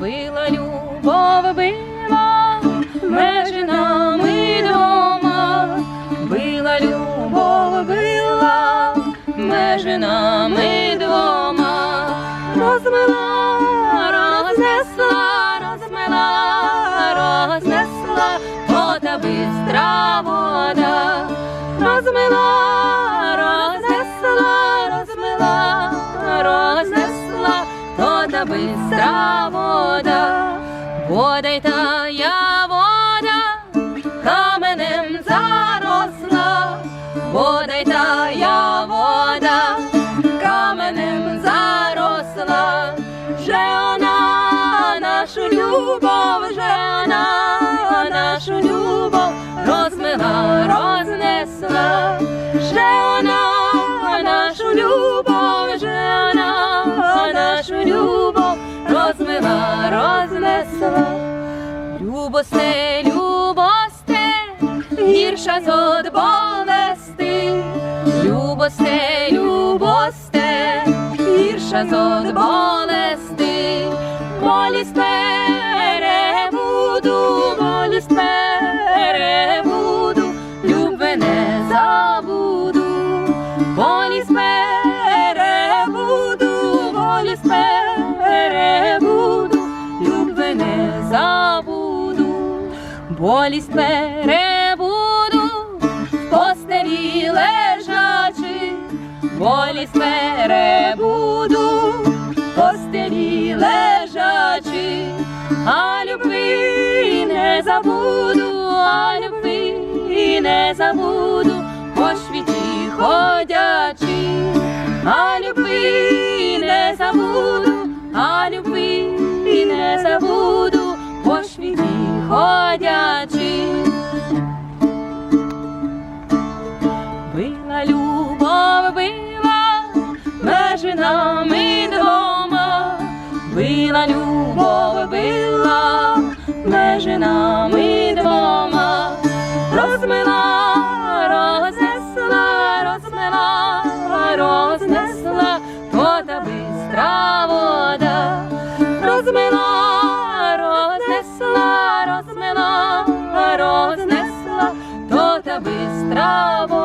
Била любов, била межі нами двома, била любов, била межі нами двома, розмила, рознесла, розмила, рознесла, вода бистра вода, розмила, вода бистра вода, вода тая вода, каменем заросла, вода тая вода, каменем заросла, вже вона нашу любов, вже вона нашу любов розмила, Любосте, любосте, гірша зод болести, любосте, любосте, гірша зод болести, болість перебуду, болість перебуду, любе не забуду, болість перебуду, болість перебуду, любе не забуду, болість перебуду, в постелі лежачи, болість перебуду, в постелі лежачи, а любви не забуду, а любви не забуду, по світі ходячи, а любви не забуду, а любви не забуду, по світі ходячи. Любов, била межі нами двома, розмила, рознесла, розмила, рознесла, вода бистра вода, розмила, рознесла, розмила, рознесла, то та бистра вода.